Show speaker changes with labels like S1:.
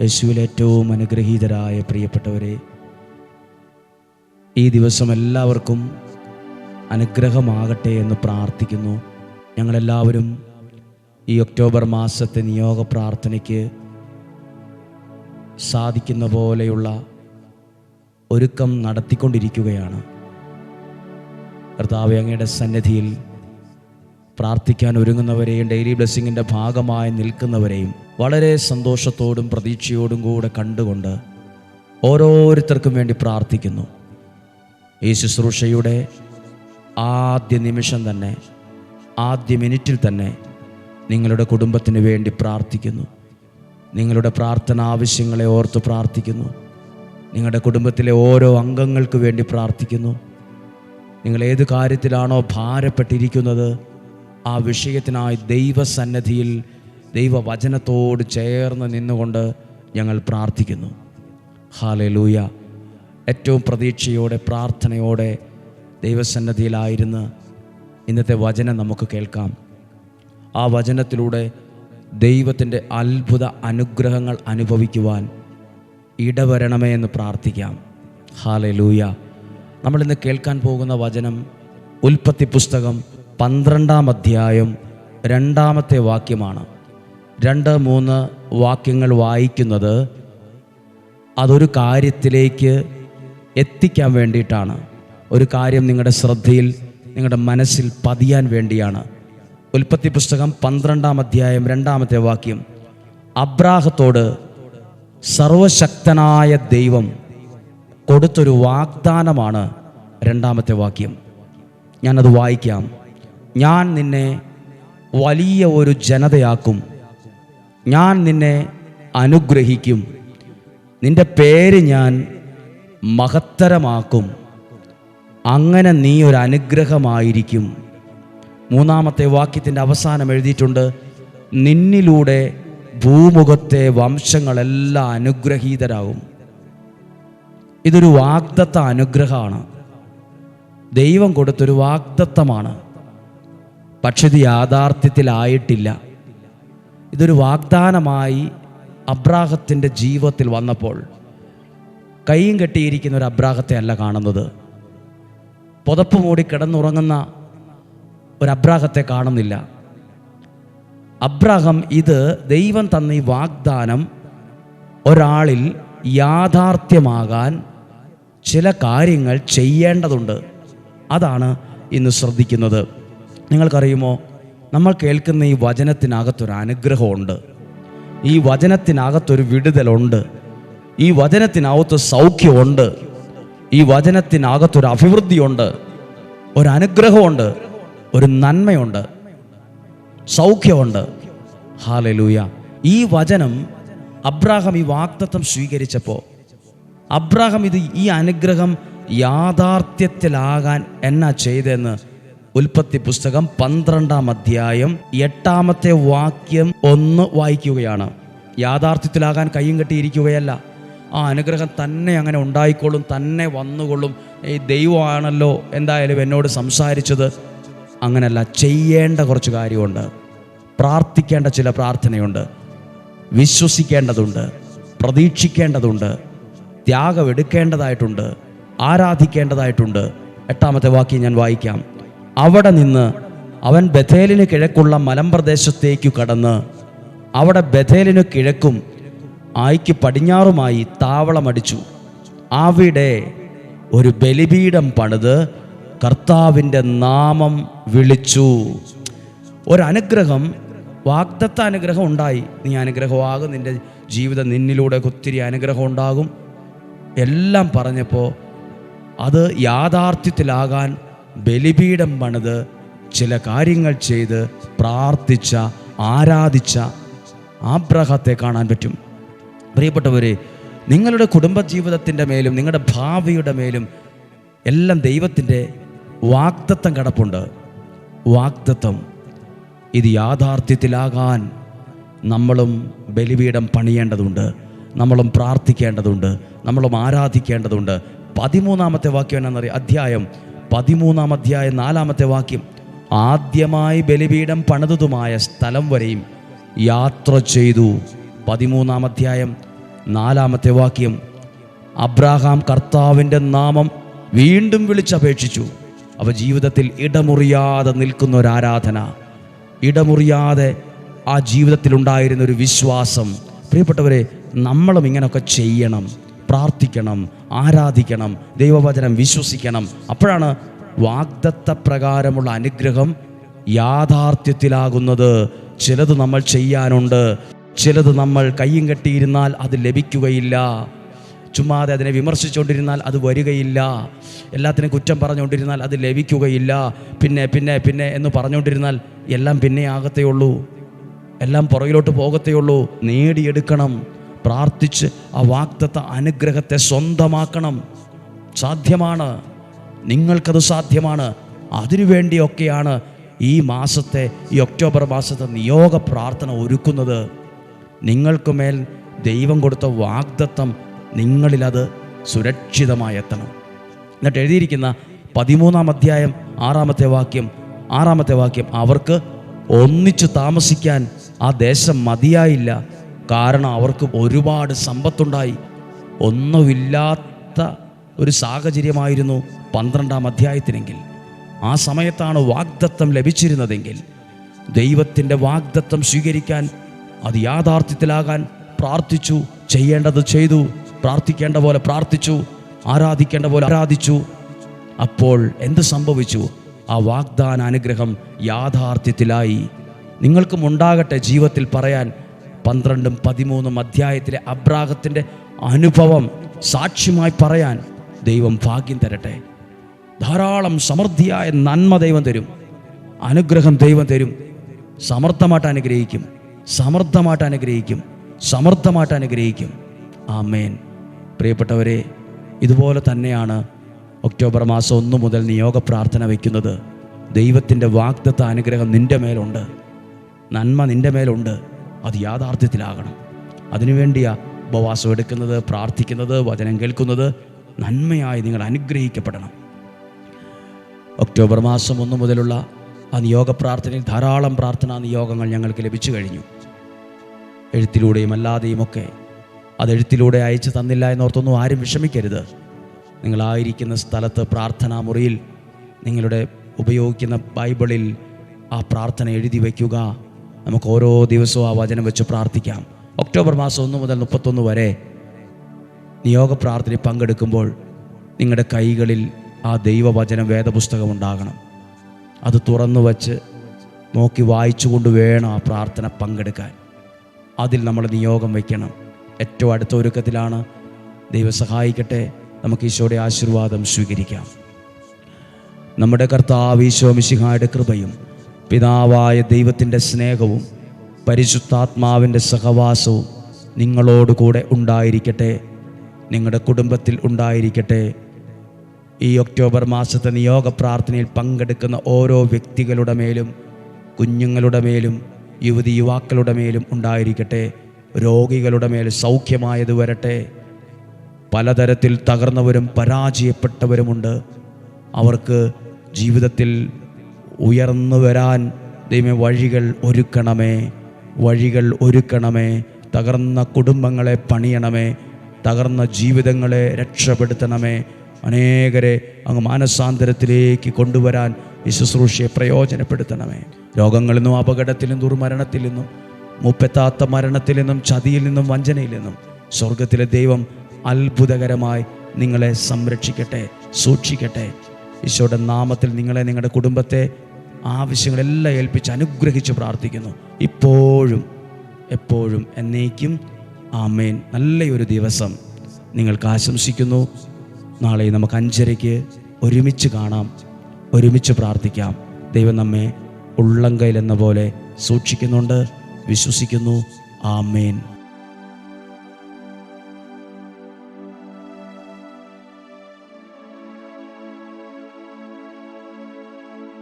S1: യേശുവിൽ ഏറ്റവും അനുഗ്രഹീതരായ പ്രിയപ്പെട്ടവരെ ഈ ദിവസം എല്ലാവർക്കും അനുഗ്രഹമാകട്ടെ എന്ന് പ്രാർത്ഥിക്കുന്നു. ഞങ്ങളെല്ലാവരും ഈ ഒക്ടോബർ മാസത്തെ നിയോഗ പ്രാർത്ഥനയ്ക്ക് സാധിക്കുന്ന പോലെയുള്ള ഒരുക്കം നടത്തിക്കൊണ്ടിരിക്കുകയാണ്. കർത്താവ് അങ്ങയുടെ സന്നിധിയിൽ പ്രാർത്ഥിക്കാൻ ഒരുങ്ങുന്നവരെയും ഡെയിലി ബ്ലെസ്സിങ്ങിന്റെ ഭാഗമായി നിൽക്കുന്നവരെയും വളരെ സന്തോഷത്തോടും പ്രതീക്ഷയോടും കൂടെ കണ്ടുകൊണ്ട് ഓരോരുത്തർക്കും വേണ്ടി പ്രാർത്ഥിക്കുന്നു. ഈ ശുശ്രൂഷയുടെ ആദ്യ നിമിഷം തന്നെ ആദ്യ മിനിറ്റിൽ തന്നെ നിങ്ങളുടെ കുടുംബത്തിന് വേണ്ടി പ്രാർത്ഥിക്കുന്നു. നിങ്ങളുടെ പ്രാർത്ഥന ആവശ്യങ്ങളെ ഓർത്ത് പ്രാർത്ഥിക്കുന്നു. നിങ്ങളുടെ കുടുംബത്തിലെ ഓരോ അംഗങ്ങൾക്ക് വേണ്ടി പ്രാർത്ഥിക്കുന്നു. നിങ്ങൾ ഏത് കാര്യത്തിലാണോ ഭാരപ്പെട്ടിരിക്കുന്നത് ആ വിഷയത്തിനായി ദൈവസന്നദ്ധിയിൽ ദൈവവചനത്തോട് ചേർന്ന് നിന്നുകൊണ്ട് ഞങ്ങൾ പ്രാർത്ഥിക്കുന്നു. ഹാലെ ലൂയ ഏറ്റവും പ്രതീക്ഷയോടെ പ്രാർത്ഥനയോടെ ദൈവസന്നദ്ധിയിലായിരുന്ന് ഇന്നത്തെ വചനം നമുക്ക് കേൾക്കാം. ആ വചനത്തിലൂടെ ദൈവത്തിന്റെ അത്ഭുത അനുഗ്രഹങ്ങൾ അനുഭവിക്കുവാൻ ഇടവരണമേ എന്ന് പ്രാർത്ഥിക്കാം. ഹാലെ ലൂയ നമ്മളിന്ന് കേൾക്കാൻ പോകുന്ന വചനം ഉൽപ്പത്തി പുസ്തകം പന്ത്രണ്ടാം അധ്യായം രണ്ടാമത്തെ വാക്യമാണ്. രണ്ട് മൂന്ന് വാക്യങ്ങൾ വായിക്കുന്നത് അതൊരു കാര്യത്തിലേക്ക് എത്തിക്കാൻ വേണ്ടിയിട്ടാണ്. ഒരു കാര്യം നിങ്ങളുടെ ശ്രദ്ധയിൽ നിങ്ങളുടെ മനസ്സിൽ പതിയാൻ വേണ്ടിയാണ്. ഉൽപ്പത്തി പുസ്തകം പന്ത്രണ്ടാം അധ്യായം രണ്ടാമത്തെ വാക്യം. അബ്രാഹത്തോട് സർവശക്തനായ ദൈവം കൊടുത്തൊരു വാഗ്ദാനമാണ് രണ്ടാമത്തെ വാക്യം. ഞാനത് വായിക്കാം. ഞാൻ നിന്നെ വലിയ ഒരു ജനതയാക്കും. ഞാൻ നിന്നെ അനുഗ്രഹിക്കും. നിന്റെ പേര് ഞാൻ മഹത്തരമാക്കും. അങ്ങനെ നീ ഒരു അനുഗ്രഹമായിരിക്കും. മൂന്നാമത്തെ വാക്യത്തിന്റെ അവസാനം എഴുതിയിട്ടുണ്ട് നിന്നിലൂടെ ഭൂമുഖത്തെ വംശങ്ങളെല്ലാം അനുഗ്രഹീതരാകും. ഇതൊരു വാഗ്ദത്ത അനുഗ്രഹമാണ്. ദൈവം കൊടുത്തൊരു വാഗ്ദത്തമാണ്. പക്ഷെ ഇത് യാഥാർത്ഥ്യത്തിലായിട്ടില്ല. ഇതൊരു വാഗ്ദാനമായി അബ്രാഹത്തിന്റെ ജീവിതത്തിൽ വന്നപ്പോൾ കൈയും കെട്ടിയിരിക്കുന്ന ഒരു അബ്രാഹത്തെ അല്ല കാണുന്നത്. പുതപ്പ് മൂടി കിടന്നുറങ്ങുന്ന ഒരു അബ്രാഹത്തെ കാണുന്നില്ല. അബ്രാഹം ഇത് ദൈവം തന്ന ഈ വാഗ്ദാനം ഒരാളിൽ യാഥാർത്ഥ്യമാകാൻ ചില കാര്യങ്ങൾ ചെയ്യേണ്ടതുണ്ട്. അതാണ് ഇന്ന് ശ്രദ്ധിക്കുന്നത്. നിങ്ങൾക്കറിയുമോ? നമ്മൾ കേൾക്കുന്ന ഈ വചനത്തിനകത്തൊരു അനുഗ്രഹമുണ്ട് ഈ വചനത്തിനകത്തൊരു വിടുതലുണ്ട്. ഈ വചനത്തിനകത്ത് സൗഖ്യമുണ്ട്. ഈ വചനത്തിനകത്തൊരു അഭിവൃദ്ധിയുണ്ട്. ഒരു അനുഗ്രഹമുണ്ട് ഒരു നന്മയുണ്ട്. സൗഖ്യമുണ്ട്. ഹാലലൂയ. ഈ വചനം അബ്രാഹം ഈ വാക്തത്വം സ്വീകരിച്ചപ്പോൾ അബ്രാഹം ഇത് ഈ അനുഗ്രഹം യാഥാർത്ഥ്യത്തിലാകാൻ എന്നാ ചെയ്തെന്ന് ഉൽപ്പത്തി പുസ്തകം പന്ത്രണ്ടാം അധ്യായം എട്ടാമത്തെ വാക്യം ഒന്ന് വായിക്കുകയാണ്. യാഥാർത്ഥ്യത്തിലാകാൻ കയ്യും കെട്ടിയിരിക്കുകയല്ല. ആ അനുഗ്രഹം തന്നെ അങ്ങനെ ഉണ്ടായിക്കൊള്ളും തന്നെ വന്നുകൊള്ളും. ഈ ദൈവമാണല്ലോ എന്തായാലും എന്നോട് സംസാരിച്ചത്. അങ്ങനല്ല ചെയ്യേണ്ട കുറച്ച് കാര്യമുണ്ട്. പ്രാർത്ഥിക്കേണ്ട ചില പ്രാർത്ഥനയുണ്ട്. വിശ്വസിക്കേണ്ടതുണ്ട്. പ്രതീക്ഷിക്കേണ്ടതുണ്ട്. ത്യാഗം എടുക്കേണ്ടതായിട്ടുണ്ട് ആരാധിക്കേണ്ടതായിട്ടുണ്ട്. എട്ടാമത്തെ വാക്യം ഞാൻ വായിക്കാം. അവിടെ നിന്ന് അവൻ ബഥേലിന് കിഴക്കുള്ള മലമ്പ്രദേശത്തേക്കു കടന്ന് അവിടെ ബഥേലിന് കിഴക്കും ആയിക്ക് പടിഞ്ഞാറുമായി താവളമടിച്ചു. അവിടെ ഒരു ബലിപീഠം പണിത് കർത്താവിന്റെ നാമം വിളിച്ചു. ഒരനുഗ്രഹം വാഗ്ദത്ത അനുഗ്രഹം ഉണ്ടായി. നീ അനുഗ്രഹമാകും നിന്റെ ജീവിതം നിന്നിലൂടെ ഒത്തിരി അനുഗ്രഹം ഉണ്ടാകും. എല്ലാം പറഞ്ഞപ്പോൾ അത് യാഥാർത്ഥ്യത്തിലാകാൻ ബലിപീഠം പണിത് ചില കാര്യങ്ങൾ ചെയ്ത് പ്രാർത്ഥിച്ച ആരാധിച്ച ആബ്രഹത്തെ കാണാൻ പറ്റും. പ്രിയപ്പെട്ടവരെ നിങ്ങളുടെ കുടുംബജീവിതത്തിന്റെ മേലും നിങ്ങളുടെ ഭാവിയുടെ മേലും എല്ലാം ദൈവത്തിന്റെ വാക്തത്വം കിടപ്പുണ്ട്. വാക്തത്വം ഇത് യാഥാർത്ഥ്യത്തിലാകാൻ നമ്മളും ബലിപീഠം പണിയേണ്ടതുണ്ട് നമ്മളും പ്രാർത്ഥിക്കേണ്ടതുണ്ട് നമ്മളും ആരാധിക്കേണ്ടതുണ്ട്. പതിമൂന്നാമത്തെ വാക്യം എന്നാണെന്നറിയാം അധ്യായം പതിമൂന്നാം അധ്യായം നാലാമത്തെ വാക്യം ആദ്യമായി ബലിപീഠം പണിതതുമായ സ്ഥലം വരെയും യാത്ര ചെയ്തു. പതിമൂന്നാം അധ്യായം നാലാമത്തെ വാക്യം അബ്രാഹാം കർത്താവിന്റെ നാമം വീണ്ടും വിളിച്ചപേക്ഷിച്ചു. അവ ജീവിതത്തിൽ ഇടമുറിയാതെ നിൽക്കുന്ന ഒരു ആരാധന. ഇടമുറിയാതെ ആ ജീവിതത്തിലുണ്ടായിരുന്ന ഒരു വിശ്വാസം. പ്രിയപ്പെട്ടവരെ നമ്മളും ഇങ്ങനെയൊക്കെ ചെയ്യണം പ്രാർത്ഥിക്കണം ആരാധിക്കണം ദൈവവചനം വിശ്വസിക്കണം. അപ്പോഴാണ് വാഗ്ദത്ത പ്രകാരമുള്ള അനുഗ്രഹം യാഥാർത്ഥ്യത്തിലാകുന്നത്. ചിലത് നമ്മൾ ചെയ്യാനുണ്ട് ചിലത് നമ്മൾ കയ്യും കെട്ടിയിരുന്നാൽ അത് ലഭിക്കുകയില്ല. ചുമ്മാതെ അതിനെ വിമർശിച്ചുകൊണ്ടിരുന്നാൽ അത് വരികയില്ല. എല്ലാത്തിനും കുറ്റം പറഞ്ഞുകൊണ്ടിരുന്നാൽ അത് ലഭിക്കുകയില്ല. പിന്നെ പിന്നെ പിന്നെ എന്ന് പറഞ്ഞുകൊണ്ടിരുന്നാൽ എല്ലാം പിന്നെ ആകത്തേ ഉള്ളൂ. എല്ലാം പുറകിലോട്ട് പോകത്തേ ഉള്ളൂ. നേടിയെടുക്കണം. പ്രാർത്ഥിച്ച് ആ വാക്തത്വ അനുഗ്രഹത്തെ സ്വന്തമാക്കണം. സാധ്യമാണ്. നിങ്ങൾക്കത് സാധ്യമാണ്. അതിനുവേണ്ടിയൊക്കെയാണ് ഈ മാസത്തെ ഈ ഒക്ടോബർ മാസത്തെ നിയോഗ പ്രാർത്ഥന ഒരുക്കുന്നത്. നിങ്ങൾക്ക് മേൽ ദൈവം കൊടുത്ത വാഗ്ദത്തം നിങ്ങളിലത് സുരക്ഷിതമായി എത്തണം എന്നിട്ട് എഴുതിയിരിക്കുന്ന പതിമൂന്നാം അധ്യായം ആറാമത്തെ വാക്യം ആറാമത്തെ വാക്യം അവർക്ക് ഒന്നിച്ചു താമസിക്കാൻ ആ ദേശം മതിയായില്ല. കാരണം അവർക്ക് ഒരുപാട് സമ്പത്തുണ്ടായി. ഒന്നുമില്ലാത്ത ഒരു സാഹചര്യമായിരുന്നു പന്ത്രണ്ടാം അധ്യായത്തിനെങ്കിൽ. ആ സമയത്താണ് വാഗ്ദത്തം ലഭിച്ചിരുന്നതെങ്കിൽ. ദൈവത്തിന്റെ വാഗ്ദത്തം സ്വീകരിക്കാൻ അത് യാഥാർത്ഥ്യത്തിലാകാൻ പ്രാർത്ഥിച്ചു ചെയ്യേണ്ടത് ചെയ്തു പ്രാർത്ഥിക്കേണ്ട പോലെ പ്രാർത്ഥിച്ചു ആരാധിക്കേണ്ട പോലെ ആരാധിച്ചു. അപ്പോൾ എന്ത് സംഭവിച്ചു? ആ വാഗ്ദാന അനുഗ്രഹം യാഥാർത്ഥ്യത്തിലായി. നിങ്ങൾക്കും ഉണ്ടാകട്ടെ ജീവിതത്തിൽ പറയാൻ പന്ത്രണ്ടും പതിമൂന്നും അധ്യായത്തിലെ അബ്രാഹത്തിന്റെ അനുഭവം സാക്ഷ്യമായി പറയാൻ ദൈവം ഭാഗ്യം തരട്ടെ. ധാരാളം സമൃദ്ധിയായ നന്മ ദൈവം തരും. അനുഗ്രഹം ദൈവം തരും. സമർത്ഥമായിട്ട് അനുഗ്രഹിക്കും. സമർത്ഥമായിട്ട് അനുഗ്രഹിക്കും. സമർത്ഥമായിട്ട് അനുഗ്രഹിക്കും. ആമേൻ. പ്രിയപ്പെട്ടവരെ ഇതുപോലെ തന്നെയാണ് ഒക്ടോബർ മാസം ഒന്ന് മുതൽ നിയോഗ പ്രാർത്ഥന വയ്ക്കുന്നത്. ദൈവത്തിന്റെ വാഗ്ദത്ത അനുഗ്രഹം നിന്റെ മേലുണ്ട്. നന്മ നിന്റെ മേലുണ്ട്. അത് യാഥാർത്ഥ്യത്തിലാകണം. അതിനുവേണ്ടിയാ ഉപവാസം എടുക്കുന്നത് പ്രാർത്ഥിക്കുന്നത് വചനം കേൾക്കുന്നത് നന്മയായി നിങ്ങൾ അനുഗ്രഹിക്കപ്പെടണം. ഒക്ടോബർ മാസം ഒന്ന് മുതലുള്ള ആ നിയോഗ പ്രാർത്ഥനയിൽ ധാരാളം പ്രാർത്ഥനാ നിയോഗങ്ങൾ ഞങ്ങൾക്ക് ലഭിച്ചു കഴിഞ്ഞു. എഴുത്തിലൂടെയും അല്ലാതെയും ഒക്കെ അത് എഴുത്തിലൂടെ അയച്ചു തന്നില്ല എന്നോർത്തൊന്നും ആരും വിഷമിക്കരുത്. നിങ്ങളായിരിക്കുന്ന സ്ഥലത്ത് പ്രാർത്ഥനാ മുറിയിൽ നിങ്ങളുടെ ഉപയോഗിക്കുന്ന ബൈബിളിൽ ആ പ്രാർത്ഥന എഴുതി വയ്ക്കുക. നമുക്ക് ഓരോ ദിവസവും ആ വചനം വെച്ച് പ്രാർത്ഥിക്കാം. ഒക്ടോബർ മാസം ഒന്ന് മുതൽ മുപ്പത്തൊന്ന് വരെ നിയോഗ പ്രാർത്ഥനയിൽ പങ്കെടുക്കുമ്പോൾ നിങ്ങളുടെ കൈകളിൽ ആ ദൈവവചനം വേദപുസ്തകം ഉണ്ടാകണം. അത് തുറന്നു വച്ച് നോക്കി വായിച്ചുകൊണ്ട് വേണം ആ പ്രാർത്ഥന പങ്കെടുക്കാൻ. അതിൽ നമ്മൾ നിയോഗം വയ്ക്കണം ഏറ്റവും അടുത്ത ഒരുക്കത്തിലാണ് ദൈവം സഹായിക്കട്ടെ. നമുക്ക് ഈശോയുടെ ആശീർവാദം സ്വീകരിക്കാം. നമ്മുടെ കർത്താവ് ഈശോ മിശിഹായുടെ കൃപയും പിതാവായ ദൈവത്തിന്റെ സ്നേഹവും പരിശുദ്ധാത്മാവിന്റെ സഹവാസവും നിങ്ങളോടുകൂടെ ഉണ്ടായിരിക്കട്ടെ. നിങ്ങളുടെ കുടുംബത്തിൽ ഉണ്ടായിരിക്കട്ടെ. ഈ ഒക്ടോബർ മാസത്തെ നിയോഗ പ്രാർത്ഥനയിൽ പങ്കെടുക്കുന്ന ഓരോ വ്യക്തികളുടെ മേലും കുഞ്ഞുങ്ങളുടെ മേലും യുവതി യുവാക്കളുടെ മേലും ഉണ്ടായിരിക്കട്ടെ. രോഗികളുടെ മേൽ സൗഖ്യമായത് വരട്ടെ. പലതരത്തിൽ തകർന്നവരും പരാജയപ്പെട്ടവരുമുണ്ട്. അവർക്ക് ജീവിതത്തിൽ ഉയർന്നു വരാൻ ദൈവമേ വഴികൾ ഒരുക്കണമേ. വഴികൾ ഒരുക്കണമേ. തകർന്ന കുടുംബങ്ങളെ പണിയണമേ. തകർന്ന ജീവിതങ്ങളെ രക്ഷപ്പെടുത്തണമേ. അനേകരെ അങ്ങ് മാനസാന്തരത്തിലേക്ക് കൊണ്ടുവരാൻ ഈ ശുശ്രൂഷയെ പ്രയോജനപ്പെടുത്തണമേ. രോഗങ്ങളിൽ നിന്നും അപകടത്തിൽ നിന്നും ദുർമരണത്തിൽ നിന്നും മുപ്പെത്താത്ത മരണത്തിൽ നിന്നും ചതിയിൽ നിന്നും വഞ്ചനയിൽ നിന്നും സ്വർഗത്തിലെ ദൈവം അത്ഭുതകരമായി നിങ്ങളെ സംരക്ഷിക്കട്ടെ സൂക്ഷിക്കട്ടെ. ഈശോയുടെ നാമത്തിൽ നിങ്ങളെ നിങ്ങളുടെ കുടുംബത്തെ ആവശ്യങ്ങളെല്ലാം ഏൽപ്പിച്ച് അനുഗ്രഹിച്ച് പ്രാർത്ഥിക്കുന്നു. ഇപ്പോഴും എപ്പോഴും എന്നേക്കും ആമേൻ. നല്ലൊരു ദിവസം നിങ്ങൾക്ക് ആശംസിക്കുന്നു. നാളെ നമുക്ക് അഞ്ചരയ്ക്ക് ഒരുമിച്ച് കാണാം. ഒരുമിച്ച് പ്രാർത്ഥിക്കാം. ദൈവം നമ്മെ ഉള്ളംകൈയിൽ എന്ന പോലെ സൂക്ഷിക്കുന്നുണ്ട്. വിശ്വസിക്കുന്നു. ആമേൻ.